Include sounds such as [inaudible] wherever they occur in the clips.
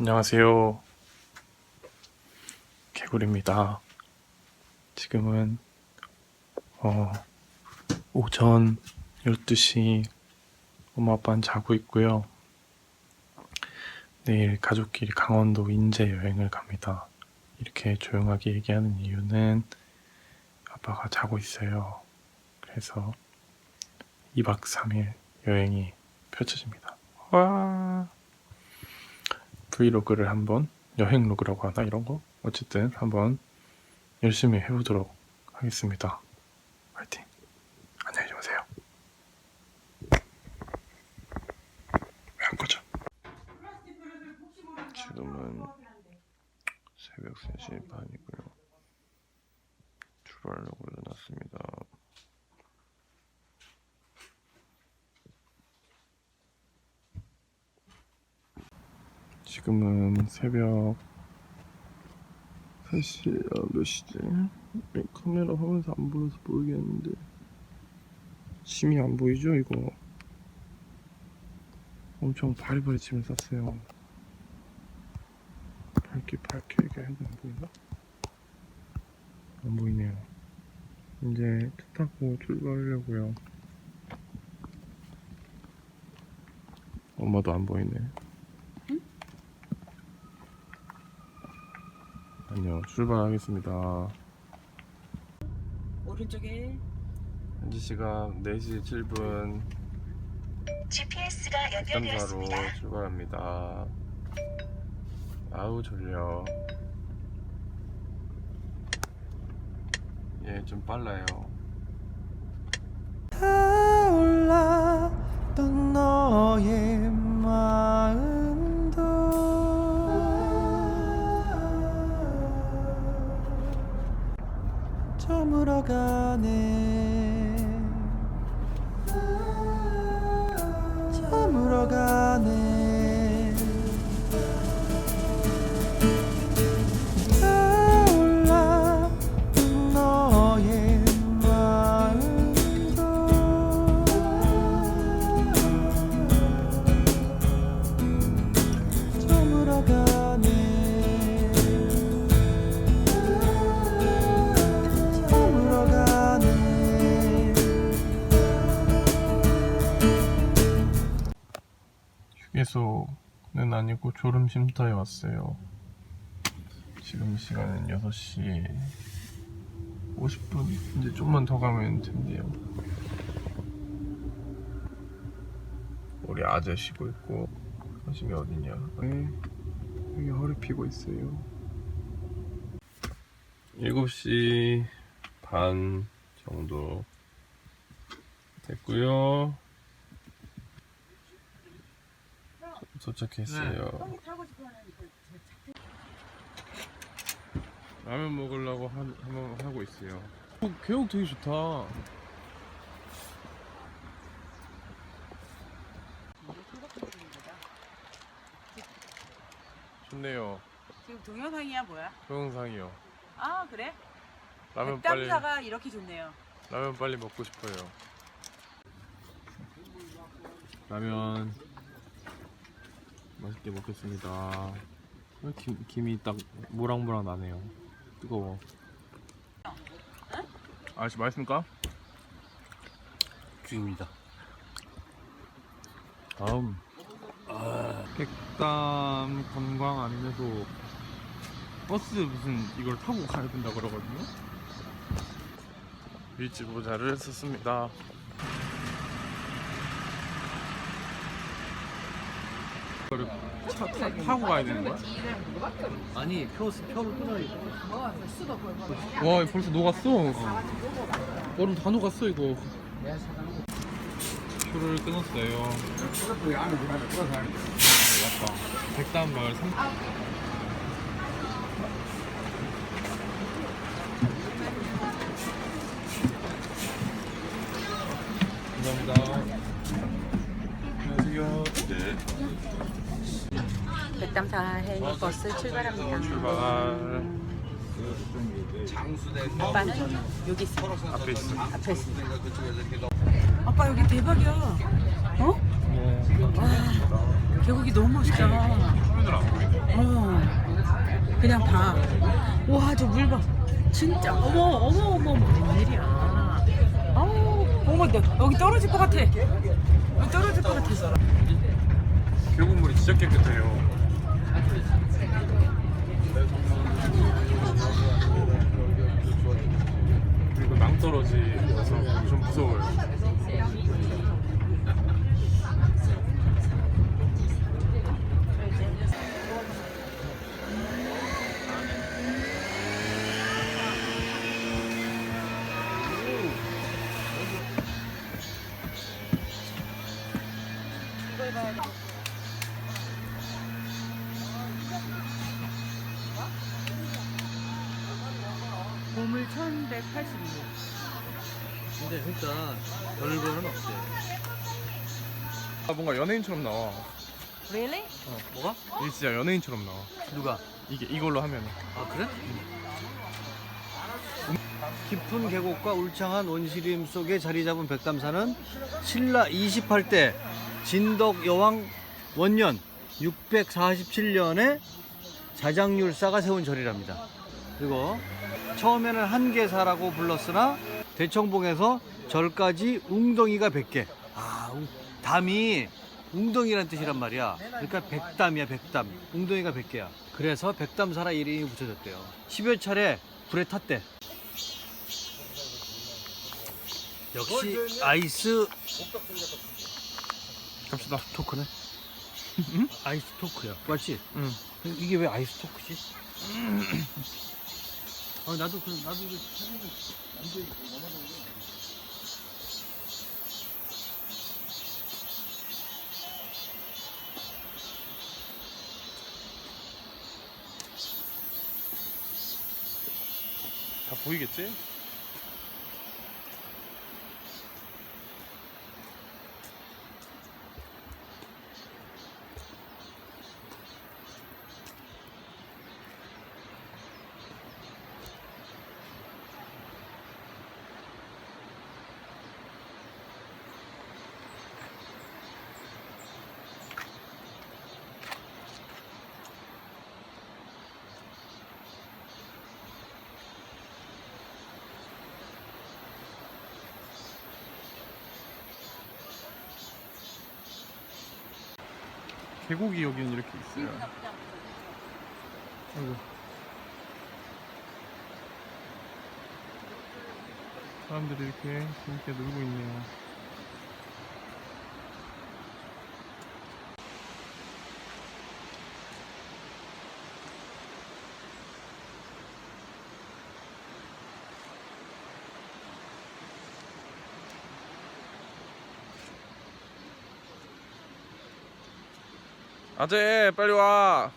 안녕하세요. 개구리입니다. 지금은 어, 오전 12시 엄마 아빠는 자고 있고요. 내일 가족끼리 강원도 인제 여행을 갑니다. 이렇게 조용하게 얘기하는 이유는 아빠가 자고 있어요. 그래서 2박 3일 여행이 펼쳐집니다. 와. 브이로그를 한번 여행 로그라고 하나 이런 거 어쨌든 한번 열심히 해보도록 하겠습니다. 파이팅. 안녕히 주무세요. 왜 안 꺼져? 지금은 새벽 3시 반이고요. 출발하려고 일어났습니다. 지금은 새벽 3시, 아, 몇 시지? 이 카메라 화면에서 안 보여서 모르겠는데. 심이 안 보이죠 이거? 엄청 바리바리 침을 쌌어요. 밝게 밝게 이게 해도 안 보이나? 안 보이네요. 이제 차 타고 출발하려고요. 엄마도 안 보이네 안녕 출발하겠습니다. 오른쪽에. 현지 시각 4시 7분 GPS가 연결되었습니다. 출발합니다. 아우 졸려. 예 좀 빨라요. 타올랐던 너의 마음 저물 아니고 졸음쉼터에 왔어요. 지금 시간은 6시 50분. 이제 좀만 더 가면 된대요. 우리 아재 쉬고 있고 관심이 어디냐. 네, 여기 허리 피고 있어요. 7시 반 정도 됐고요 도착했어요. 라면 먹으려고 하, 한번 하고 있어요. 어, 계곡 되게 좋다. 좋네요. 지금 동영상이야 뭐야? 동영상이요. 아 그래? 라면 빨리 백담사가 이렇게 좋네요. 라면 빨리 먹고 싶어요. 라면 맛있게 먹겠습니다. 어, 김, 김이 딱 모락모락 나네요. 뜨거워. 아저씨 맛있습니까? 중입니다. 다음. 백담 관광 안내소 버스 무슨 이걸 타고 가야 된다 그러거든요? 일지 모자를 썼습니다 이거를 차, 타, 타고 가야 되는 거야? 아니 표 표를 끊어야 와 벌써 녹았어. 얼음 다 녹았어 이거. 표를 끊었어요. 왔다 백담 마을 3 감사합니다 안녕하세요 네 백담사 해외 버스 출발합니다. 출발 아빠는 여기 있어. 앞에 있어 앞에 있어. 아빠 여기 대박이야. 어? 와 계곡이 너무 멋있다. 보이네. 어. 그냥 봐. 와, 저 물 봐. 진짜 어머 어머 어머 어머 웬일이야. 아우 어머 나 여기 떨어질 것 같아. 여기 떨어질 것 같아. 계곡물이 진짜 깨끗해요. 그리고 낭떠러지라서 좀 무서워요. 보물 1182. 근데 진짜 별거는 없대. 아 뭔가 연예인처럼 나와. Really? 어, 뭐가? 이게 진짜 연예인처럼 나와. 누가? 이게 이걸로 하면 아 그래? 깊은 계곡과 울창한 원시림 속에 자리 잡은 백담사는 신라 28대 진덕 여왕 원년 647년에 자장률사가 세운 절이랍니다. 그리고 처음에는 한계사라고 불렀으나 대청봉에서 절까지 웅덩이가 100개. 아, 웅- 담이 웅덩이란 뜻이란 말이야. 그러니까 백담이야, 백담. 웅덩이가 100개야. 그래서 백담사라 이름이 붙여졌대요. 10여 차례 불에 탔대. 역시 아이스 갑시다. 토크네. 아이스 토크야. 맞지? 응. 이게 왜 아이스 토크지? 아 나도 그 나도 이거 이게 다 보이겠지? 계곡이 여기는 이렇게 있어요. 아이고. 사람들이 이렇게 재밌게 놀고 있네요. 아재 빨리 와.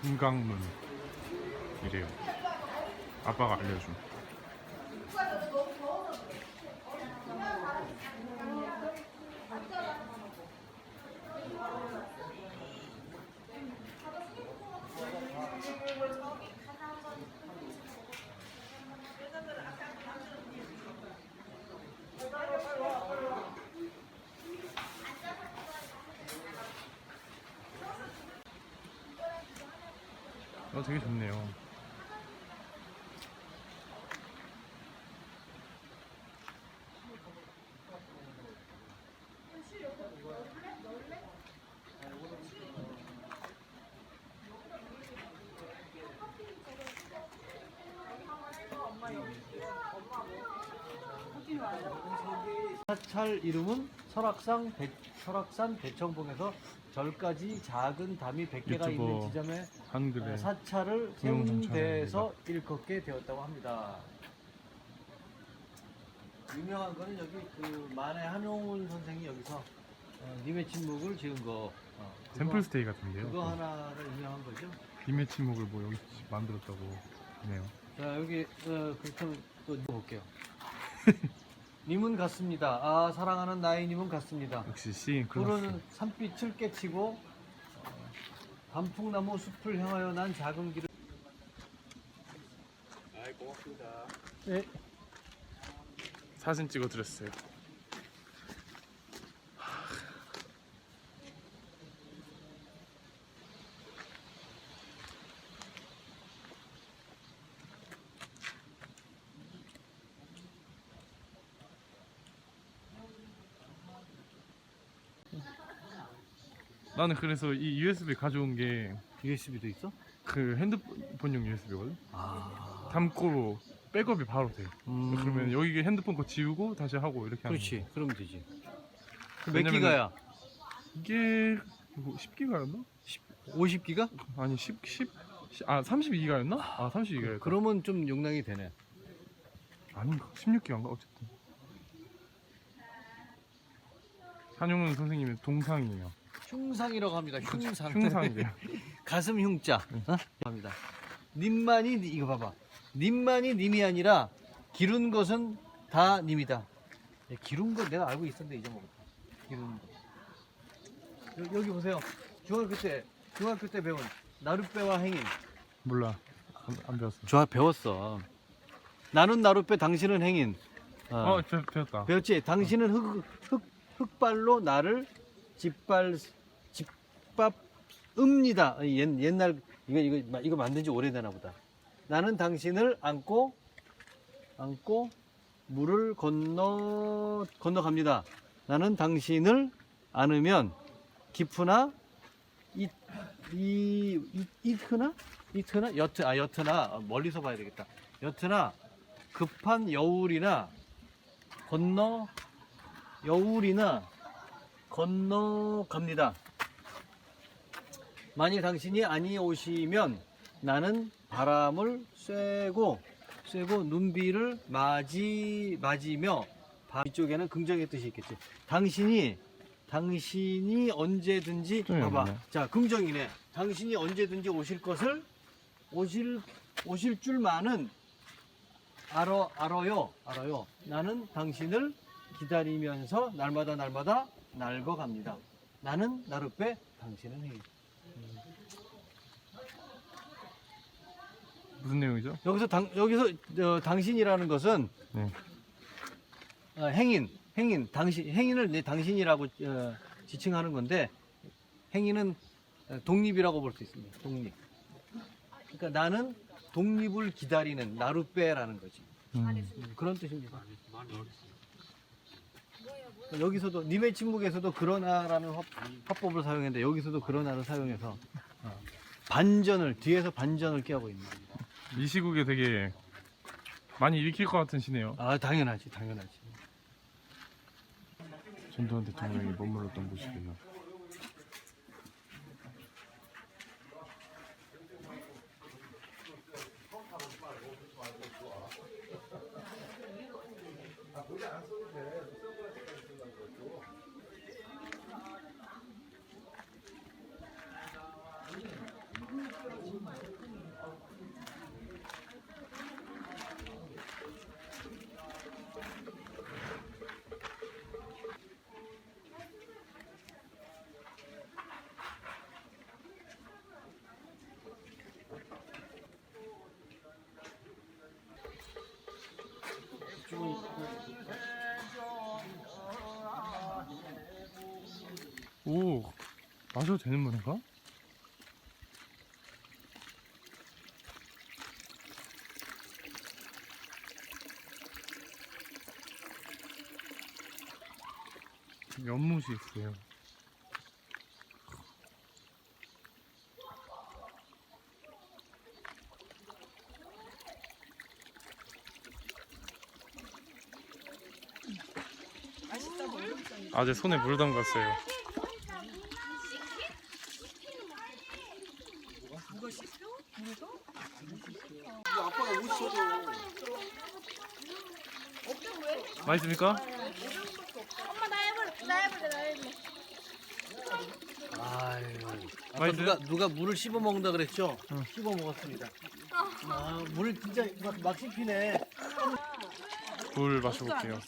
금강문 이래요. 아빠가 알려준. 어 되게 좋네요. 사찰 이름은 설악산 대, 설악산 대청봉에서 절까지 작은 담이 100개가 있는 유튜버 지점에 한글에 사찰을 세운 동영상 데에서 일컫게 되었다고 합니다. 유명한 거는 여기 그 만해 한용운 선생이 여기서 어, 님의 침묵을 지은 거. 어, 그거- 샘플 스테이 같은데요. 그거 하나를 유명한 거죠. 김의 침묵을 뭐 여기 만들었다고 하네요. 자 여기 어, 그렇다면 또 볼게요. [laughs] 님은 같습니다. 아 사랑하는 나의 님은 같습니다. 역시 시인. 푸른 산빛을 깨치고 어, 단풍나무 숲을 향하여 난 작은 길을. 아이 고맙습니다. 네. 사진 찍어드렸어요. 나는 그래서 이 USB 가져온 게그 USB도 있어? 핸드폰용 USB거든. 아. 담고 백업이 바로 돼. 음. 그러면 여기 핸드폰 거 지우고 다시 하고 이렇게 하는 그렇지. 그러면 되지. 몇 왜냐면은- 기가야? 이게 뭐 10기가였나? 50기가? 아니 10, 10, 아 32기가였나? 아 32기가였다. 그러면 좀 용량이 되네. 아닌가? 16기가인가? 어쨌든. 한용운 선생님의 동상이에요. 흉상이라고 합니다. 흉상. 흉상이래요. [laughs] 가슴 흉자. 어? 합니다. 님만이 니- 이거 봐봐. 님만이 님이 아니라 기른 것은 다 님이다. 예, 기른 거 내가 알고 있었는데 잊어먹었다. 기른 거. 여, 여기 보세요. 중학교 때 중학교 때 배운 나룻배와 행인. 몰라. 안, 안 배웠어. 좋아 배웠어. 나는 나룻배, 당신은 행인. 어. 어, 배, 배웠다. 배웠지? 당신은 흑, 흑, 흑발로 나를 짓발, 집밥 읍니다. 옛, 옛날, 이거, 이거, 이거 만든 지 오래되나 보다. 나는 당신을 안고, 안고, 물을 건너, 건너갑니다. 나는 당신을 안으면, 깊으나, 이, 이, 이, 이트나? 이트나? 여트, 아, 여트나, 어, 멀리서 봐야 되겠다. 여트나, 급한 여울이나, 건너, 여울이나 건너 갑니다. 만일 당신이 아니 오시면 나는 바람을 쐬고 쐬고 눈비를 맞이 맞이며 바- 이쪽에는 긍정의 뜻이 있겠지. 당신이 당신이 언제든지 네, 봐봐. 자 긍정이네. 당신이 언제든지 오실 것을 오실 오실 줄만은 알아 알아요 알아요. 나는 당신을 기다리면서 날마다 날마다 날궈갑니다. 나는 나룻배, 당신은 행. 무슨 내용이죠? 여기서 당, 여기서 어, 당신이라는 것은 네. 어, 행인, 행인, 당신, 행인을 내 당신이라고 어, 지칭하는 건데 행인은 어, 독립이라고 볼 수 있습니다. 독립. 그러니까 나는 독립을 기다리는 나룻배라는 거지. 음. 음, 그런 뜻입니다. 여기서도 님의 침묵에서도 그러나라는 합, 합법을 사용했는데 여기서도 그러나를 사용해서 어, 반전을 뒤에서 반전을 꾀하고 있는 겁니다. 이 시국에 되게 많이 읽힐 것 같은 시네요. 아 당연하지, 당연하지. 전두환 대통령이 머물렀던 곳이래요. 오, 마셔도 되는 물인가? 연못이 있어요. 아제 손에 물 담갔어요. 맛있습니까? 엄마 나 해볼래 나 해볼래 나 해볼래 아유, 아까 맛있어요? 누가 누가 물을 씹어 먹는다 그랬죠? 씹어 먹었습니다. 아, 물 진짜 막, 막 씹히네. 물 마셔볼게요.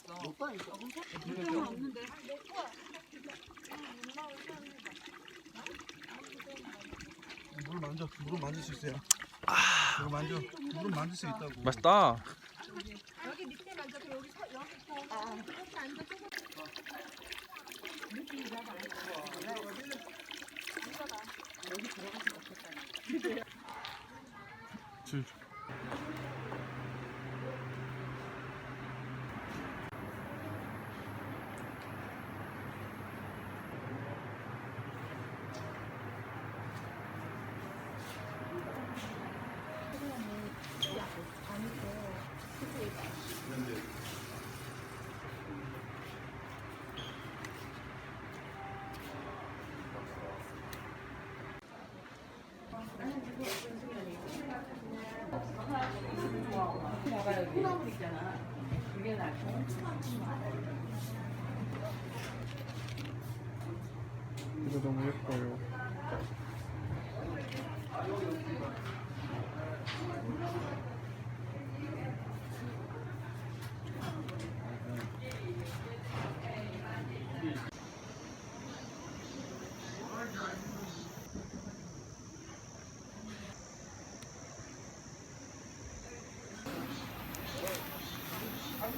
물 만져 물은 만질 수 있어요 물 만져 물은 만질 수 있다고 맛있다. 아, 여기 들어가서 먹겠다는 줄.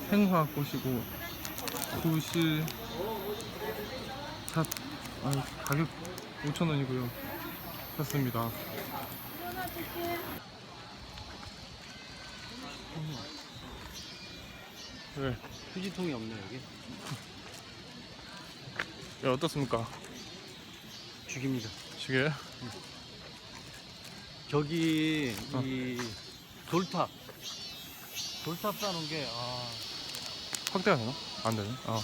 생화 꽃이고 굿이 샷 아, 가격 5,000원이고요. 샀습니다. 왜? 휴지통이 없네 여기. 예, 어떻습니까? 죽입니다. 시계? 저기 어. 이 돌탑 돌탑 쌓는 게 아, 확대가 되나? 안 되네. 아,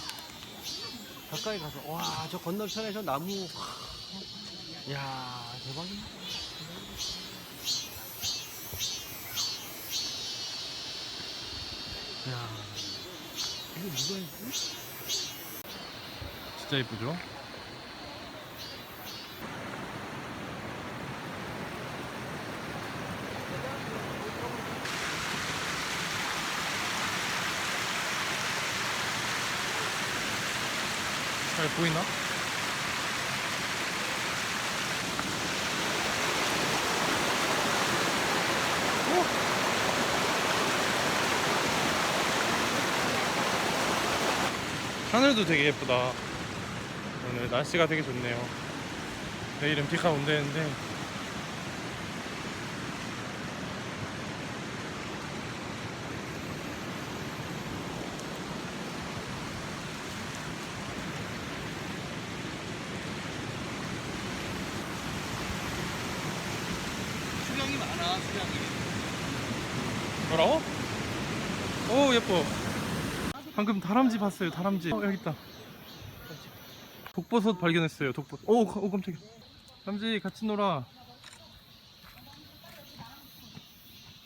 가까이 가서 와 저 건너편에 저 나무 야 대박이네. 야 이게 누가 했지? 진짜 예쁘죠? 보이나? 하늘도 되게 예쁘다. 오늘 날씨가 되게 좋네요. 내일은 비가 온다는데 수량이 많아 수량이. 뭐라고? 오 예뻐. 방금 다람쥐 봤어요. 다람쥐. 어 여기 있다. 독버섯 발견했어요. 독버섯. 오, 오 깜짝이야. 람쥐 같이 놀아.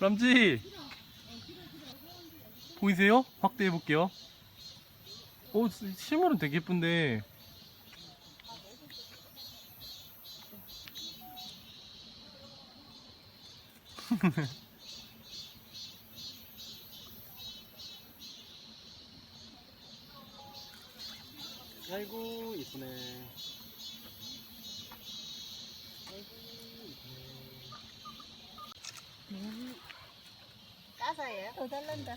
람쥐. 보이세요? 확대해 볼게요. 오 실물은 되게 예쁜데. [laughs] 아이고 이쁘네. 따사예요? 더 달란다.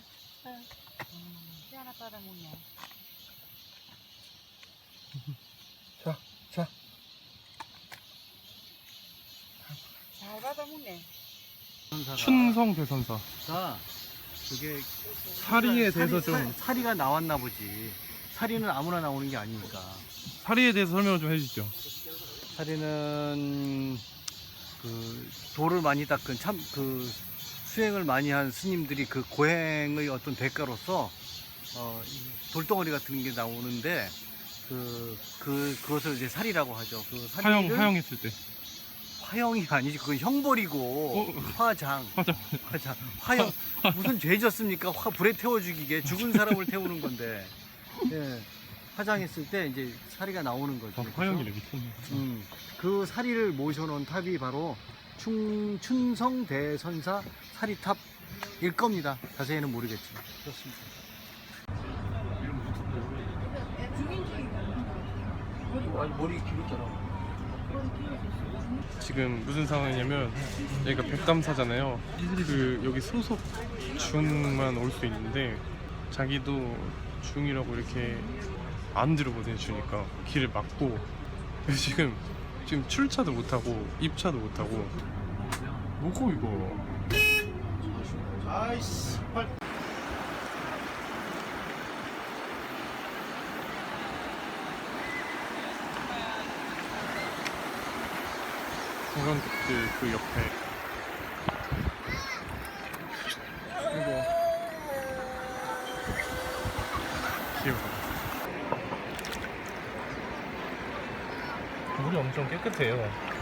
하나 빨아먹네. 자, 자. 잘 받아먹네. 춘성 대선사. 자 그게 사리에 대해서 좀 사- 사리가 나왔나 보지. 사리는 아무나 나오는 게 아니니까. 사리에 대해서 설명을 좀 해주시죠. 사리는 그 돌을 많이 닦은 참 그 수행을 많이 한 스님들이 그 고행의 어떤 대가로서 어, 이 돌덩어리 같은 게 나오는데 그, 그, 그것을 이제 살이라고 하죠. 그 살이를 하영했을 때. 화영이 아니지. 그건 형벌이고 어. 화장. 맞아. 화장. 화영. 무슨 죄 졌습니까? 화, 불에 태워 죽이게 죽은 사람을 태우는 건데. 예. 화장했을 때 이제 사리가 나오는 거죠. 아, 화영이래 미쳤네. 음, 그 사리를 모셔놓은 탑이 바로 충, 춘성 대선사 사리탑일 겁니다. 자세히는 모르겠지만. 그렇습니다. 아니, 머리 길었잖아. 지금 무슨 상황이냐면 여기가 백담사잖아요. 그 여기 소속 중만 올 수 있는데 자기도 중이라고 이렇게 안 들어보거든요. 주니까 길을 막고 지금 지금 출차도 못하고 입차도 못하고 뭐고 이거 아이씨. 빨리. 공연객들 그 옆에 깨끗해요